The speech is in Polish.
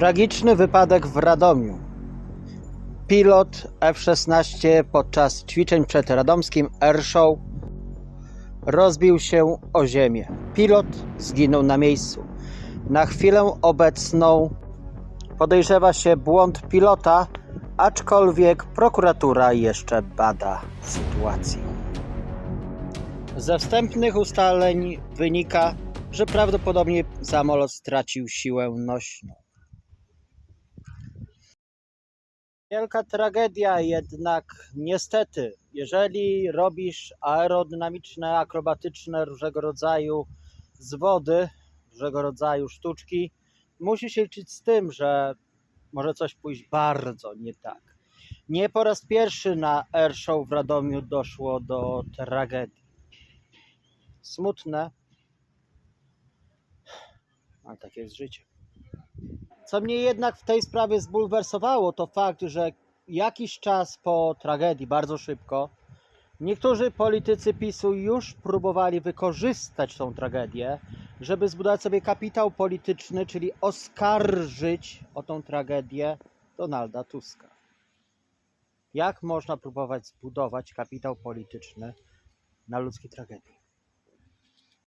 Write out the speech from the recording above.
Tragiczny wypadek w Radomiu. Pilot F-16 podczas ćwiczeń przed radomskim Airshow rozbił się o ziemię. Pilot zginął na miejscu. Na chwilę obecną podejrzewa się błąd pilota, aczkolwiek prokuratura jeszcze bada sytuację. Ze wstępnych ustaleń wynika, że prawdopodobnie samolot stracił siłę nośną. Wielka tragedia jednak niestety, jeżeli robisz aerodynamiczne, akrobatyczne różnego rodzaju zwody, różnego rodzaju sztuczki, musisz się liczyć z tym, że może coś pójść bardzo nie tak. Nie po raz pierwszy na Airshow w Radomiu doszło do tragedii. Smutne, ale takie jest życie. Co mnie jednak w tej sprawie zbulwersowało, to fakt, że jakiś czas po tragedii, bardzo szybko, niektórzy politycy PiSu już próbowali wykorzystać tą tragedię, żeby zbudować sobie kapitał polityczny, czyli oskarżyć o tą tragedię Donalda Tuska. Jak można próbować zbudować kapitał polityczny na ludzkiej tragedii?